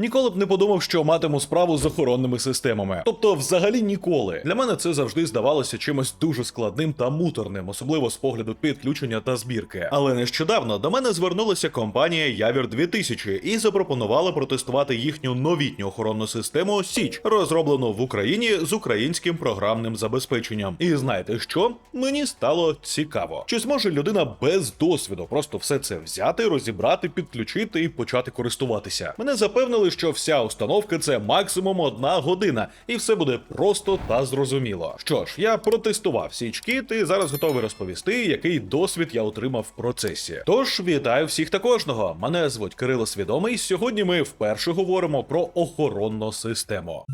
Ніколи б не подумав, що матиму справу з охоронними системами. Тобто, взагалі ніколи. Для мене це завжди здавалося чимось дуже складним та муторним, особливо з погляду підключення та збірки. Але нещодавно до мене звернулася компанія Явір 2000 і запропонувала протестувати їхню новітню охоронну систему Січ, розроблену в Україні з українським програмним забезпеченням. І знаєте що? Мені стало цікаво, чи зможе людина без досвіду просто все це взяти, розібрати, підключити і почати користуватися. Мене запевнили, що вся установка це максимум одна година, і все буде просто та зрозуміло. Що ж, я протестував Січкіт і зараз готовий розповісти, який досвід я отримав в процесі. Тож вітаю всіх та кожного. Мене звуть Кирило Свідомий. Сьогодні ми вперше говоримо про охоронну систему.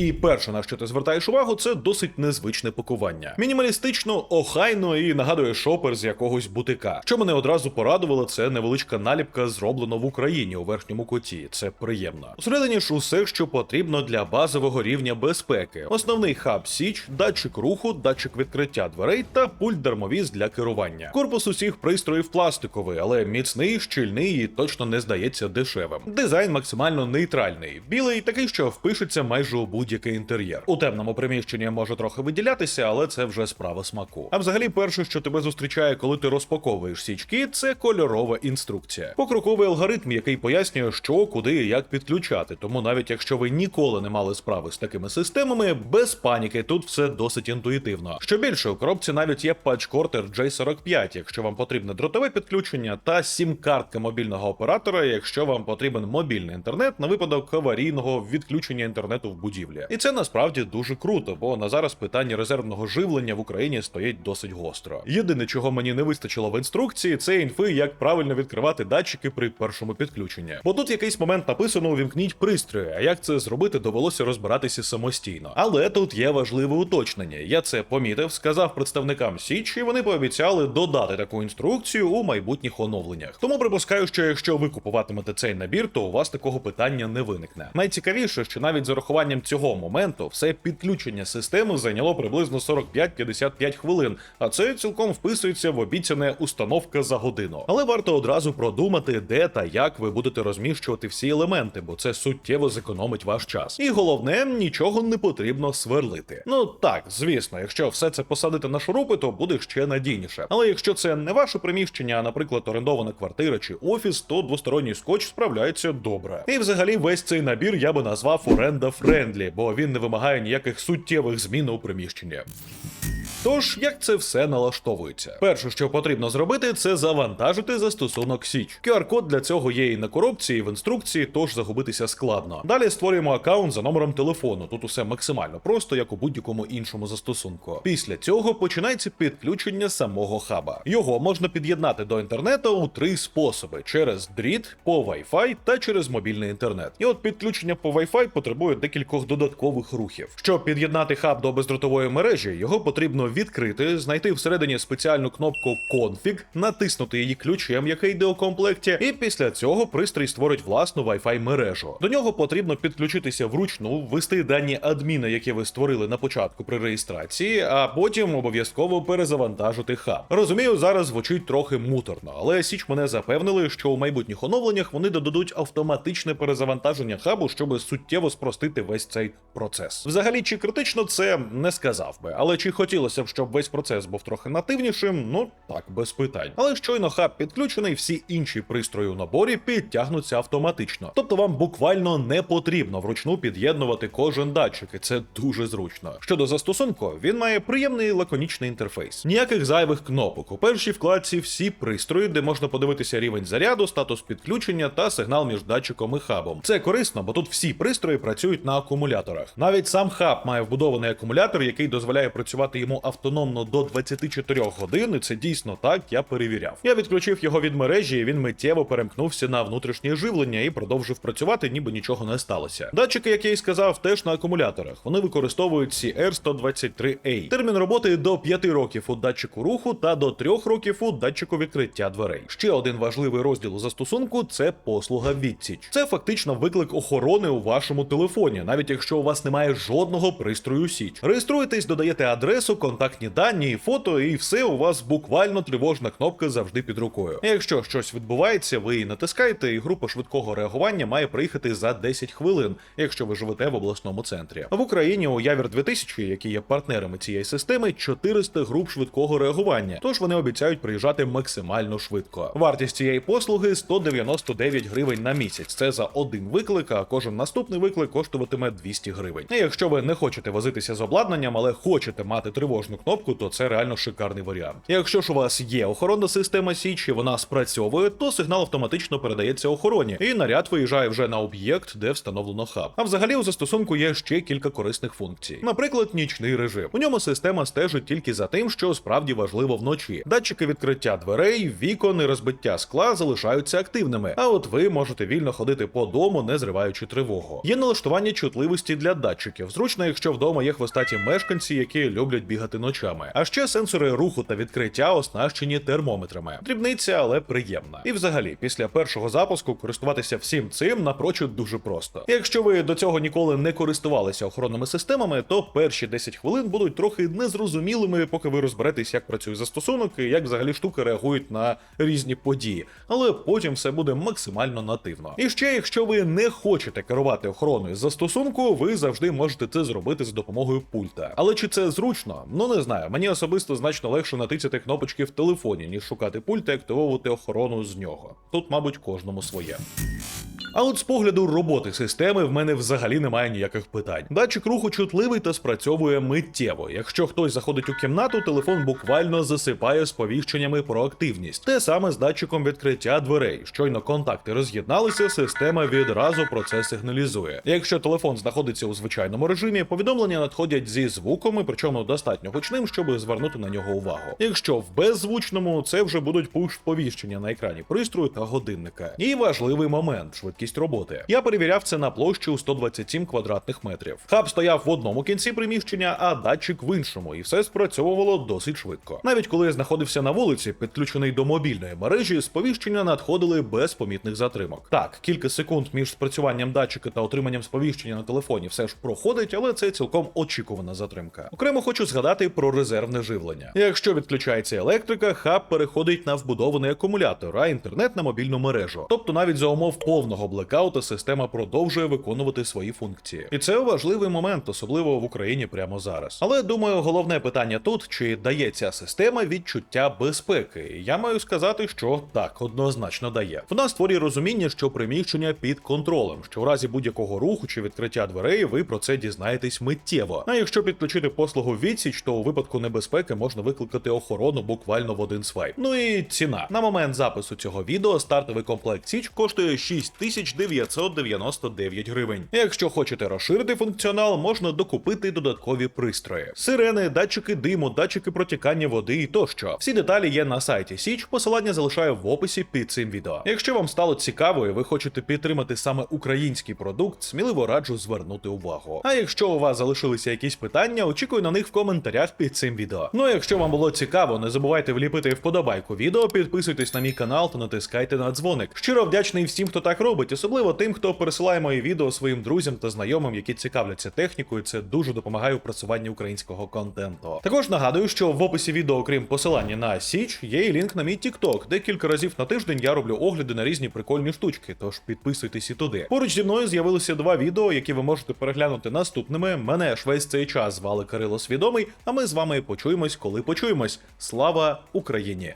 І перше, на що ти звертаєш увагу, це досить незвичне пакування. Мінімалістично, охайно і нагадує шопер з якогось бутика. Що мене одразу порадувало, це невеличка наліпка, зроблена в Україні у верхньому куті. Це приємно. Всередині ж усе, що потрібно для базового рівня безпеки. Основний хаб Січ, датчик руху, датчик відкриття дверей та пульт дармовіз для керування. Корпус усіх пристроїв пластиковий, але міцний, щільний і точно не здається дешевим. Дизайн максимально нейтральний, білий, такий, що впишеться майже у будь-який інтер'єр. У темному приміщенні може трохи виділятися, але це вже справа смаку. А взагалі, перше, що тебе зустрічає, коли ти розпаковуєш січки, це кольорова інструкція. Покроковий алгоритм, який пояснює, що, куди і як підключати. Тому навіть якщо ви ніколи не мали справи з такими системами, без паніки тут все досить інтуїтивно. Що більше, у коробці навіть є патчкортер J45, якщо вам потрібне дротове підключення, та сім-картка мобільного оператора, якщо вам потрібен мобільний інтернет на випадок аварійного відключення інтернету в будівлі. І це насправді дуже круто, бо на зараз питання резервного живлення в Україні стоїть досить гостро. Єдине, чого мені не вистачило в інструкції, це інфи, як правильно відкривати датчики при першому підключенні. Бо тут якийсь момент написано увімкніть пристрої, а як це зробити, довелося розбиратися самостійно. Але тут є важливе уточнення. Я це помітив, сказав представникам Січ, і вони пообіцяли додати таку інструкцію у майбутніх оновленнях. Тому припускаю, що якщо ви купуватимете цей набір, то у вас такого питання не виникне. Найцікавіше, що навіть з урахуванням цього моменту все підключення системи зайняло приблизно 45-55 хвилин, а це цілком вписується в обіцяне установка за годину. Але варто одразу продумати, де та як ви будете розміщувати всі елементи, бо це суттєво зекономить ваш час. І головне, нічого не потрібно сверлити. Ну так, звісно, якщо все це посадити на шурупи, то буде ще надійніше. Але якщо це не ваше приміщення, а наприклад, орендована квартира чи офіс, то двосторонній скотч справляється добре. І взагалі весь цей набір я би назвав оренда френдлі, бо він не вимагає ніяких суттєвих змін у приміщенні. Тож, як це все налаштовується? Перше, що потрібно зробити, це завантажити застосунок Січ. QR-код для цього є і на коробці, і в інструкції, тож загубитися складно. Далі створюємо аккаунт за номером телефону. Тут усе максимально просто, як у будь-якому іншому застосунку. Після цього починається підключення самого хаба. Його можна під'єднати до інтернету у три способи: через дріт, по Wi-Fi та через мобільний інтернет. І от підключення по Wi-Fi потребує декількох додаткових рухів. Щоб під'єднати хаб до бездротової мережі, його потрібно відкрити, знайти всередині спеціальну кнопку Config, натиснути її ключем, який йде у комплекті, і після цього пристрій створить власну Wi-Fi мережу. До нього потрібно підключитися вручну, ввести дані адміна, які ви створили на початку при реєстрації, а потім обов'язково перезавантажити хаб. Розумію, зараз звучить трохи муторно, але Січ мене запевнили, що у майбутніх оновленнях вони додадуть автоматичне перезавантаження хабу, щоб суттєво спростити весь цей процес. Взагалі, чи критично це не сказав би, але чи хотілося б, щоб весь процес був трохи нативнішим, ну так, без питань. Але щойно хаб підключений, всі інші пристрої у наборі підтягнуться автоматично. Тобто вам буквально не потрібно вручну під'єднувати кожен датчик, і це дуже зручно. Щодо застосунку, він має приємний лаконічний інтерфейс. Ніяких зайвих кнопок. У першій вкладці всі пристрої, де можна подивитися рівень заряду, статус підключення та сигнал між датчиком і хабом. Це корисно, бо тут всі пристрої працюють на акумуляторах. Навіть сам хаб має вбудований акумулятор, який дозволяє працювати йому автономно до 24 годин. І це дійсно так, я перевіряв. Я відключив його від мережі, і він миттєво перемкнувся на внутрішнє живлення і продовжив працювати, ніби нічого не сталося. Датчики, як я й сказав, теж на акумуляторах. Вони використовують CR123A. Термін роботи до 5 років у датчику руху та до 3 років у датчику відкриття дверей. Ще один важливий розділ застосунку це послуга відсіч. Це фактично виклик охорони у вашому телефоні, навіть якщо у вас немає жодного пристрою січ. Реєструєтесь, додаєте адресу, контакт контактні дані, і фото, і все у вас буквально тривожна кнопка завжди під рукою. Якщо щось відбувається, ви її натискаєте, і група швидкого реагування має приїхати за 10 хвилин, якщо ви живете в обласному центрі. В Україні у Явір 2000, які є партнерами цієї системи, 400 груп швидкого реагування. Тож вони обіцяють приїжджати максимально швидко. Вартість цієї послуги 199 гривень на місяць. Це за один виклик, а кожен наступний виклик коштуватиме 200 гривень. І якщо ви не хочете возитися з обладнанням, але хочете мати тривожну кнопку, то це реально шикарний варіант. Якщо ж у вас є охоронна система Січ і вона спрацьовує, то сигнал автоматично передається охороні, і наряд виїжджає вже на об'єкт, де встановлено хаб. А взагалі у застосунку є ще кілька корисних функцій. Наприклад, нічний режим. У ньому система стежить тільки за тим, що справді важливо вночі. Датчики відкриття дверей, вікон і розбиття скла залишаються активними. А от ви можете вільно ходити по дому, не зриваючи тривогу. Є налаштування чутливості для датчиків. Зручно, якщо вдома є хвостаті мешканці, які люблять бігати ночами. А ще сенсори руху та відкриття оснащені термометрами. Дрібниця, але приємна. І взагалі, після першого запуску користуватися всім цим напрочуд дуже просто. Якщо ви до цього ніколи не користувалися охоронними системами, то перші 10 хвилин будуть трохи незрозумілими, поки ви розберетесь, як працює застосунок і як взагалі штуки реагують на різні події. Але потім все буде максимально нативно. І ще, якщо ви не хочете керувати охороною застосунку, ви завжди можете це зробити за допомогою пульта. Але чи це зручно? Ну не знаю. Мені особисто значно легше натицяти кнопочки в телефоні, ніж шукати пульт і активовувати охорону з нього. Тут, мабуть, кожному своє. А от з погляду роботи системи в мене взагалі немає ніяких питань. Датчик руху чутливий та спрацьовує миттєво. Якщо хтось заходить у кімнату, телефон буквально засипає сповіщеннями про активність. Те саме з датчиком відкриття дверей. Щойно контакти роз'єдналися, система відразу про це сигналізує. Якщо телефон знаходиться у звичайному режимі, повідомлення надходять зі звуками, причому достатньо гучним, щоб звернути на нього увагу. Якщо в беззвучному, це вже будуть пуш-повіщення на екрані пристрою та годинника. І важливий момент швидкість роботи. Я перевіряв це на площі у 127 квадратних метрів. Хаб стояв в одному кінці приміщення, а датчик в іншому, і все спрацьовувало досить швидко. Навіть коли я знаходився на вулиці, підключений до мобільної мережі, сповіщення надходили без помітних затримок. Так, кілька секунд між спрацюванням датчика та отриманням сповіщення на телефоні все ж проходить, але це цілком очікувана затримка. Окремо хочу згадати про резервне живлення. Якщо відключається електрика, хаб переходить на вбудований акумулятор, а інтернет на мобільну мережу. Тобто навіть за умов повного блекаута система продовжує виконувати свої функції. І це важливий момент, особливо в Україні прямо зараз. Але думаю, головне питання тут: чи дає ця система відчуття безпеки? Я маю сказати, що так, однозначно дає. Вона створює розуміння, що приміщення під контролем, що в разі будь-якого руху чи відкриття дверей ви про це дізнаєтесь миттєво. А якщо підключити послугу відсіч, то у випадку небезпеки можна викликати охорону буквально в один свайп. Ну і ціна. На момент запису цього відео стартовий комплект Січ коштує 6999 гривень. Якщо хочете розширити функціонал, можна докупити додаткові пристрої: сирени, датчики диму, датчики протікання води і тощо. Всі деталі є на сайті Січ. Посилання залишаю в описі під цим відео. Якщо вам стало цікаво і ви хочете підтримати саме український продукт, сміливо раджу звернути увагу. А якщо у вас залишилися якісь питання, очікую на них в коментарях під цим відео. Ну а якщо вам було цікаво, не забувайте вліпити вподобайку відео, підписуйтесь на мій канал та натискайте на дзвоник. Щиро вдячний всім, хто так робить, особливо тим, хто пересилає мої відео своїм друзям та знайомим, які цікавляться технікою. Це дуже допомагає у просуванні українського контенту. Також нагадую, що в описі відео, окрім посилання на Січ, є і лінк на мій TikTok, де кілька разів на тиждень я роблю огляди на різні прикольні штучки. Тож підписуйтесь і туди. Поруч зі мною з'явилися два відео, які ви можете переглянути наступними. Мене ж весь цей час звали Кирило Свідомий. А ми з вами почуємось, коли почуємось. Слава Україні!